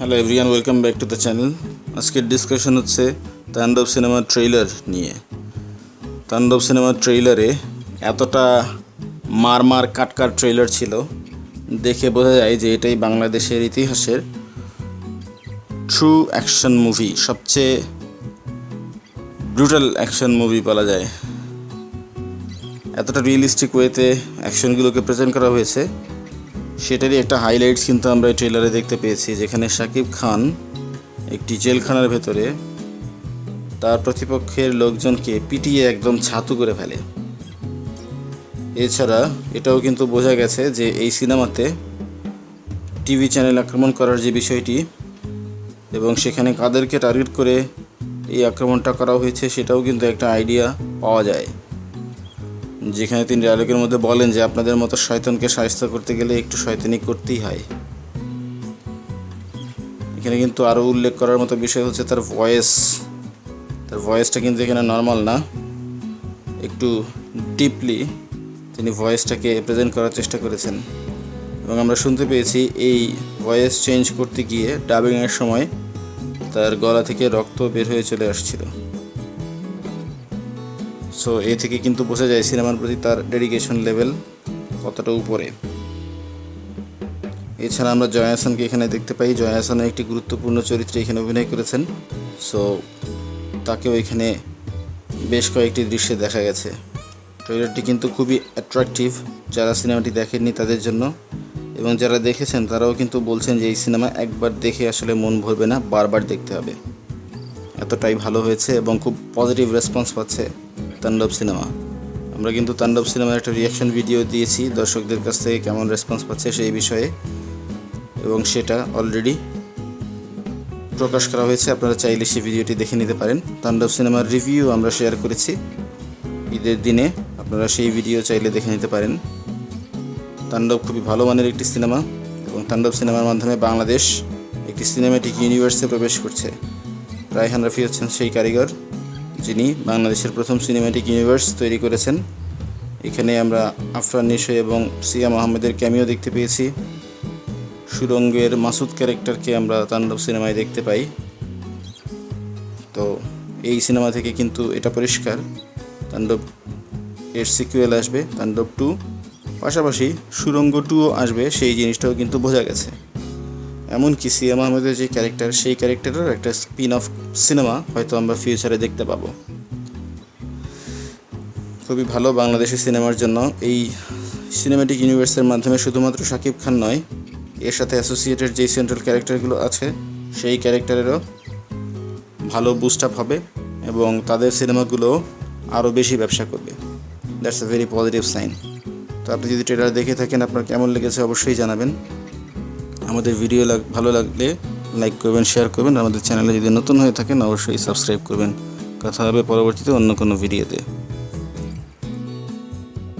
Hello everyone welcome back to the channel আজকের discussion হচ্ছে তাণ্ডব সিনেমার ট্রেইলার নিয়ে। তাণ্ডব সিনেমার ট্রেইলারে এতটা মার মার কাট কাট ট্রেইলার ছিল, দেখে বোঝা যায় যে এটাই বাংলাদেশের ইতিহাসের ট্রু অ্যাকশন মুভি সবচেয়ে ব্রুটাল অ্যাকশন মুভি বলা যায়। এতটা রিয়েলিস্টিক ওয়েতে অ্যাকশনগুলোকে প্রেজেন্ট করা হয়েছে। সেটারই একটা হাইলাইটস কিন্তু আমরা এই ট্রেলারে দেখতে পেয়েছি, যেখানে শাকিব খান একটি জেলখানার ভেতরে তার প্রতিপক্ষের লোকজনকে পিটিয়ে একদম ছাতু করে ফেলে। এছাড়া এটাও কিন্তু বোঝা গেছে যে এই সিনেমাতে টিভি চ্যানেল আক্রমণ করার যে বিষয়টি এবং সেখানে কাদেরকে টার্গেট করে এই আক্রমণটা করা হয়েছে, সেটাও কিন্তু একটা আইডিয়া পাওয়া যায়। যেখানে তিনি ডায়লগের মধ্যে বলেন যে আপনাদের মতো শয়তানকে সাহায্য করতে গেলে একটু শয়তানি করতেই হয়। এখানে কিন্তু আরও উল্লেখ করার মতো বিষয় হচ্ছে তার ভয়েস তার ভয়েসটা কিন্তু এখানে নর্মাল না। একটু ডিপলি তিনি ভয়েসটাকে প্রেজেন্ট করার চেষ্টা করেছেন। এবং আমরা শুনতে পেয়েছি এই ভয়েস চেঞ্জ করতে গিয়ে ডাবিংয়ের সময় তার গলা থেকে রক্ত বের হয়ে চলে আসছিল। সো এ থেকে কিন্তু বোঝা যায় সিনেমার প্রতি তার ডেডিকেশন লেভেল কতটা উপরে। এছাড়া আমরা জয়া হাসানকে এখানে দেখতে পাই। জয়া হাসানের একটি গুরুত্বপূর্ণ চরিত্রে এখানে অভিনয় করেছেন। সো তাকেও এখানে বেশ কয়েকটি দৃশ্যে দেখা গেছে। ট্রেলারটি কিন্তু খুবই অ্যাট্রাকটিভ যারা সিনেমাটি দেখেননি তাদের জন্য। এবং যারা দেখেছেন তারাও কিন্তু বলছেন যে, এই সিনেমা একবার দেখে আসলে মন ভরবে না, বারবার দেখতে হবে। এতটাই ভালো হয়েছে এবং খুব পজিটিভ রেসপন্স পাচ্ছে তাণ্ডব সিনেমা। আমরা কিন্তু তাণ্ডব সিনেমার একটা রিয়াকশন ভিডিও দিয়েছি। দর্শকদের কাছ থেকে কেমন রেসপন্স পাচ্ছে সেই বিষয়ে। এবং সেটা অলরেডি প্রকাশ করা হয়েছে। আপনারা চাইলে সেই ভিডিওটি দেখে নিতে পারেন। তাণ্ডব সিনেমার রিভিউ আমরা শেয়ার করেছি। ঈদের দিনে আপনারা সেই ভিডিও চাইলে দেখে নিতে পারেন। তাণ্ডব খুবই ভালো মানের একটি সিনেমা এবং তাণ্ডব সিনেমার মাধ্যমে বাংলাদেশ একটি সিনেমাটিক ইউনিভার্সে প্রবেশ করছে। রায়হান রাফি হচ্ছেন সেই কারিগর। যিনি বাংলাদেশের প্রথম সিনেমাটিক ইউনিভার্স তৈরি করেছেন। এখানে আমরা আফরান নিশো এবং সিয়াম আহমেদের ক্যামিও দেখতে পেয়েছি। সুরঙ্গের মাসুদ ক্যারেক্টারকে আমরা তাণ্ডব সিনেমায় দেখতে পাই। তো এই সিনেমা থেকে কিন্তু এটা পরিষ্কার। তাণ্ডব এর সিকুয়েল আসবে, তাণ্ডব টু পাশাপাশি সুরঙ্গ টুও আসবে, সেই জিনিসটাও কিন্তু বোঝা গেছে। এমনকি সিয়াম আহমেদের যে ক্যারেক্টার সেই ক্যারেক্টারের একটা স্পিন অফ সিনেমা হয়তো আমরা ফিউচারে দেখতে পাবো। খুবই ভালো বাংলাদেশি সিনেমার জন্য। এই সিনেমাটিক ইউনিভার্সের মাধ্যমে শুধুমাত্র শাকিব খান নয়, এর সাথে অ্যাসোসিয়েটেড যে সেন্ট্রাল ক্যারেক্টারগুলো আছে, সেই ক্যারেক্টারেরও ভালো বুস্ট আপ হবে এবং তাদের সিনেমাগুলো আরও বেশি ব্যবসা করবে। That's a very positive sign তো আপনি যদি ট্রেলার দেখে থাকেন আপনার কেমন লেগেছে অবশ্যই জানাবেন। আমাদের ভিডিও লাগ ভালো লাগলে লাইক করবেন শেয়ার করবেন আমাদের চ্যানেলে যদি নতুন হয়ে থাকেন, অবশ্যই সাবস্ক্রাইব করবেন। কথা হবে পরবর্তীতে অন্য কোনো ভিডিওতে